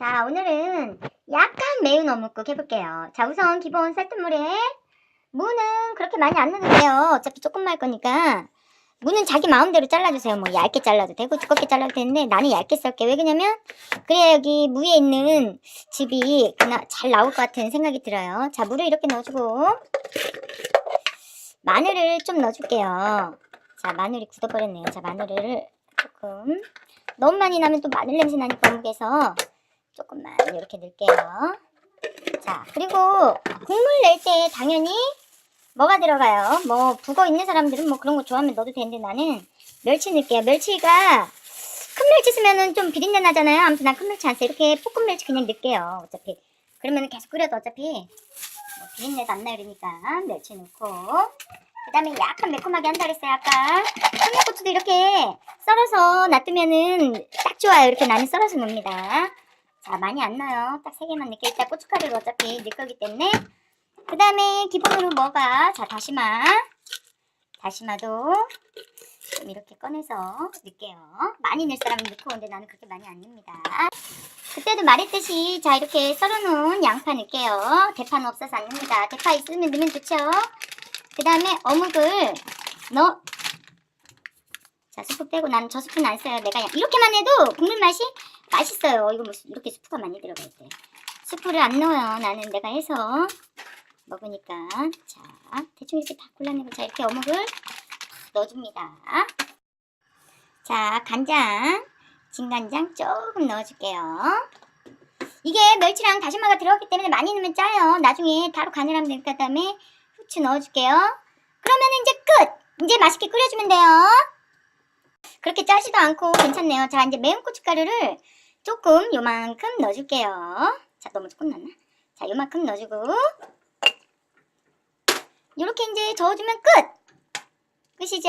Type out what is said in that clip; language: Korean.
자, 오늘은 약간 매운 어묵국 해볼게요. 자, 우선 기본 쌀뜨물에 무는 그렇게 많이 안 돼요. 어차피 조금만 할 거니까. 무는 자기 마음대로 잘라주세요. 뭐 얇게 잘라도 되고 두껍게 잘라도 되는데 나는 얇게 썰게. 왜 그러냐면 그래야 여기 무에 있는 즙이 잘 나올 것 같은 생각이 들어요. 자, 물을 이렇게 넣어주고 마늘을 좀 넣어줄게요. 자, 마늘이 굳어버렸네요. 자, 마늘을 조금 너무 많이 나면 또 마늘 냄새 나니까 어묵에서 조금만 이렇게 넣을게요. 자, 그리고 국물 낼 때 당연히 뭐가 들어가요? 뭐 북어 있는 사람들은 뭐 그런 거 좋아하면 넣어도 되는데 나는 멸치 넣을게요. 멸치가 큰 멸치 쓰면은 좀 비린내 나잖아요. 아무튼 난 큰 멸치 안 써. 이렇게 볶은 멸치 그냥 넣을게요. 어차피 그러면 계속 끓여도 어차피 뭐 비린내도 안 나려니까 멸치 넣고 그 다음에 약간 매콤하게 한다 그랬어요. 아까 청양고추도 이렇게 썰어서 놔두면은 딱 좋아요. 이렇게 나는 썰어서 넣습니다. 자 많이 안 넣어요. 딱세 개만 넣게 일단 고춧가루를 어차피 넣을 거기 때문에 그 다음에 기본으로 뭐가 자 다시마 다시마도 좀 이렇게 꺼내서 넣을게요. 많이 넣을 사람은 넣고 근데 나는 그렇게 많이 안 넣습니다. 그때도 말했듯이 자 이렇게 썰어놓은 양파 넣을게요. 대파는 없어서 안 넣습니다. 대파 있으면 넣으면 좋죠. 그 다음에 어묵을 넣어 자 스프 빼고 나는 저 스프는 안 써요. 내가 이렇게만 해도 국물 맛이 맛있어요. 이거 뭐 이렇게 스프가 많이 들어가 있대. 스프를 안 넣어요. 나는 내가 해서 먹으니까 자 대충 이렇게 다 골라내고 자 이렇게 어묵을 넣어줍니다. 자 간장 진간장 조금 넣어줄게요. 이게 멸치랑 다시마가 들어갔기 때문에 많이 넣으면 짜요. 나중에 따로 간을 하면 되니까 그다음에 후추 넣어줄게요. 그러면 이제 끝. 이제 맛있게 끓여주면 돼요. 그렇게 짜지도 않고 괜찮네요. 자 이제 매운 고춧가루를 조금 요만큼 넣어줄게요. 자 너무 조금 넣나? 자 요만큼 넣어주고 이렇게 이제 저어주면 끝. 끝이죠?